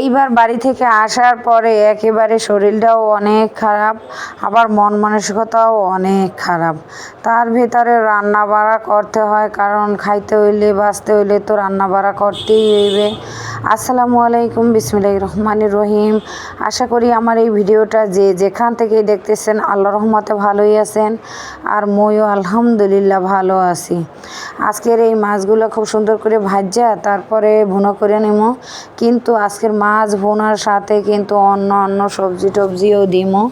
এইবার বাড়ি থেকে আসার পরে একেবারে শরীরটাও অনেক খারাপ, আবার মন মানসিকতাও অনেক খারাপ। তার ভেতরে রান্না বাড়া করতে হয়, কারণ খাইতে হইলে, বাঁচতে হইলে তো রান্না বাড়া করতেই হইবে। আসসালামু আলাইকুম, বিসমিল্লাহির রহমানির রহিম। আশা করি আমার এই ভিডিওটা যে যেখান থেকে দেখতেছেন আল্লাহ রহমতে ভালোই আছেন আর মইও আলহামদুলিল্লাহ ভালো আছি। আজকের এই মাছগুলো খুব সুন্দর করে ভাজা, তারপরে ভুনো করে নেব। কিন্তু আজকের মাছ ভুনার সাথে কিন্তু অন্য অন্য সবজি টবজিও দিমো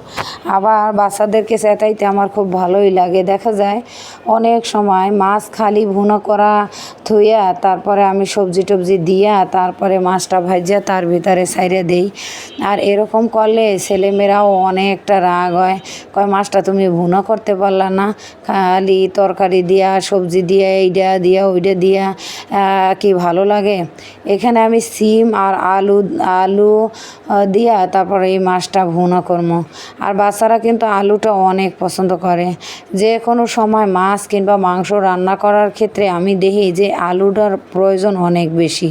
আবার বাচ্চাদেরকে চেতাইতে আমার খুব ভালোই লাগে। দেখা যায় অনেক সময় মাছ খালি ভুনো করা থুইয়া তারপরে আমি সবজি টবজি দিয়া, তারপরে মাছটা ভাজিয়া তার ভিতরে সাইরে দেই। আর এরকম করলে ছেলেমেয়েরাও অনেকটা রাগ হয়। কয়, মাছটা তুমি ভুনো করতে পারলা না। খালি তরকারি দিয়া, সবজি দিয়া এইটা দিয়া ওইটা দিয়া কি ভালো লাগে? এখানে আমি সিম আর আলু আলু দিয়া তারপরে এই মাছটা ভুনো করব আর বাচ্চারা কিন্তু আলুটা অনেক পছন্দ করে। যে কোনো সময় মাছ কিংবা মাংস রান্না করার ক্ষেত্রে আমি দেখি যে আলুটার প্রয়োজন অনেক বেশি।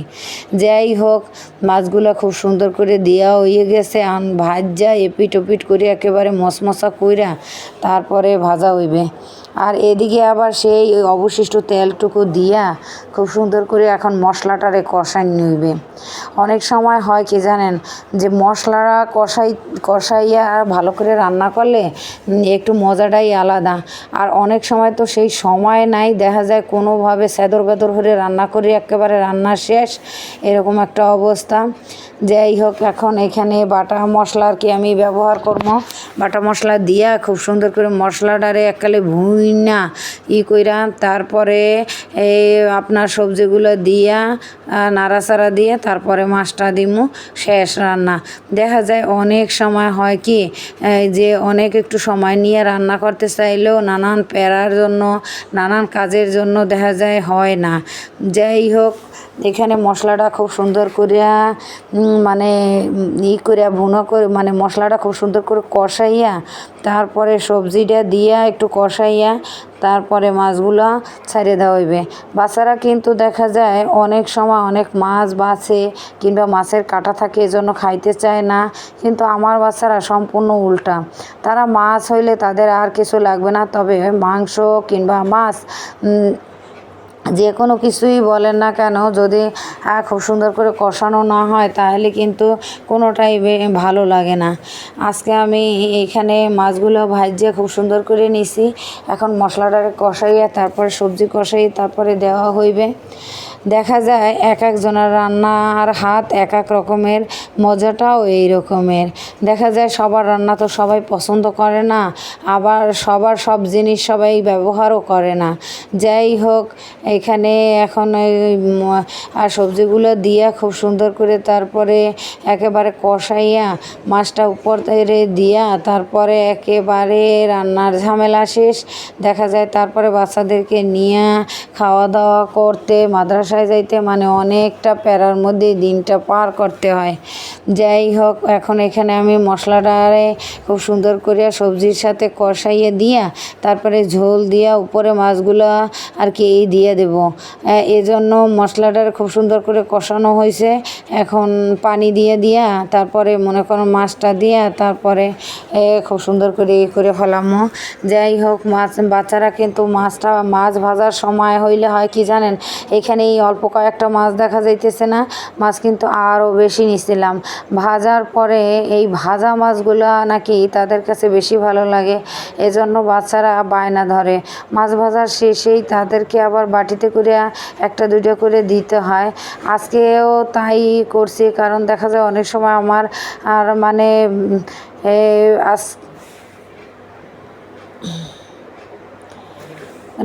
যাই হোক, মাছগুলা খুব সুন্দর করে দেওয়া হয়ে গেছে। আন ভাজা এপিট ওপিট করে একেবারে মশমশা কইরা তারপরে ভাজা হইবে। আর এদিকে আবার সেই অবশিষ্ট তেলটুকু দিয়া খুব সুন্দর করে এখন মশলাটারে কষাই নিবে। অনেক সময় হয় কি জানেন, যে মশলাটা কষাই, কষাইয়া আর ভালো করে রান্না করলে একটু মজাটাই আলাদা। আর অনেক সময় তো সেই সময় নাই, দেখা যায় কোনোভাবে সেদর বেদর করে রান্না করে, একেবারে রান্না শেষ, এরকম একটা অবস্থা। যাই হোক, এখন এখানে বাটা মশলা আর কি আমি ব্যবহার করব? বাটা মশলা দিয়া খুব সুন্দর করে মশলাটারে এককালে ভুইনা ই কইরা তারপরে এই আপনার সবজিগুলো দিয়া নাড়া নাড়াচাড়া দিয়ে তারপরে মাছটা দিমু, শেষ রান্না। দেখা যায় অনেক সময় হয় কি যে অনেক একটু সময় নিয়ে রান্না করতে চাইলেও নানান প্যারার জন্য, নানান কাজের জন্য দেখা যায় হয় না। যাই হোক এখানে মশলাটা খুব সুন্দর করিয়া মানে ই করিয়া, ভুনো করে মানে মশলাটা খুব সুন্দর করে কষাইয়া, তারপরে সবজিটা দিয়া একটু কষাইয়া, তারপরে মাছগুলো ছাড়িয়ে দেওয়া হইবে। বাচ্চারা কিন্তু দেখা যায় অনেক সময় অনেক মাছ বাছে কিংবা মাছের কাটা থাকে, এজন্য খাইতে চায় না। কিন্তু আমার বাচ্চারা সম্পূর্ণ উল্টা। তারা মাছ হইলে তাদের আর কিছু লাগবে না, তবে মাংস কিংবা মাছ যে কোনো কিছুই বলেন না কেন, যদি খুব সুন্দর করে কষানো না হয়, তাহলে কিন্তু কোনোটাই ভালো লাগে না। আজকে আমি এইখানে মাছগুলো ভাজিয়ে খুব সুন্দর করে নিছি। এখন মশলাটাকে কষাইয়া তারপরে সবজি কষাই তারপরে দেওয়া হইবে। দেখা যায় এক একজনের রান্নার হাত এক এক রকমের, মজাটাও এই রকমের। দেখা যায় সবার রান্না তো সবাই পছন্দ করে না, আবার সবার সব জিনিস সবাই ব্যবহারও করে না। যাই হোক এখানে এখন আর সবজিগুলো দিয়া খুব সুন্দর করে তারপরে একেবারে কষাইয়া মাছটা উপর দিয়া তারপরে একেবারে রান্নার ঝামেলা শেষ। দেখা যায় তারপরে বাচ্চাদেরকে নিয়ে খাওয়া দাওয়া করতে, মাদ্রাসায় যাইতে মানে অনেকটা প্যারার মধ্যে দিনটা পার করতে হয়। যাই হোক, এখন এখানে আমি মশলাটারে খুব সুন্দর করে সবজির সাথে কষাইয়ে দিয়া তারপরে ঝোল দিয়া উপরে মাছগুলো আর কি এই দিয়ে দেব। এজন্য মশলাটার খুব সুন্দর করে কষানো হয়েছে। এখন পানি দিয়ে দিয়া, তারপরে মনে করো মাছটা দিয়া, তারপরে খুব সুন্দর করে ই করে ফেলামো। যাই হোক, মাছ, বাচ্চারা কিন্তু মাছটা, মাছ ভাজার সময় হইলে হয় কি জানেন? এখানে এই অল্প কয়েকটা মাছ দেখা যাইতেছে না। মাছ কিন্তু আরও বেশি নিছিলাম। ভাজার পরে এই ভাজা মাছগুলো নাকি তাদের কাছে বেশি ভালো লাগে। এজন্য বাচ্চারা বায়না ধরে। মাছ ভাজার শেষেই তাদেরকে আবার বাটিতে করে, একটা দুইটা করে দিতে হয়। আজকেও তাই করছি, কারণ দেখা যায় অনেক সময় আমার, আর মানে আজ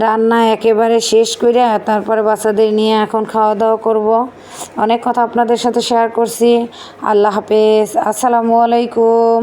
রান্না একেবারে শেষ করে তারপরে বাচ্চাদের নিয়ে এখন খাওয়া দাওয়া করব। অনেক কথা আপনাদের সাথে শেয়ার করছি। আল্লাহ হাফেজ। আসসালামু আলাইকুম।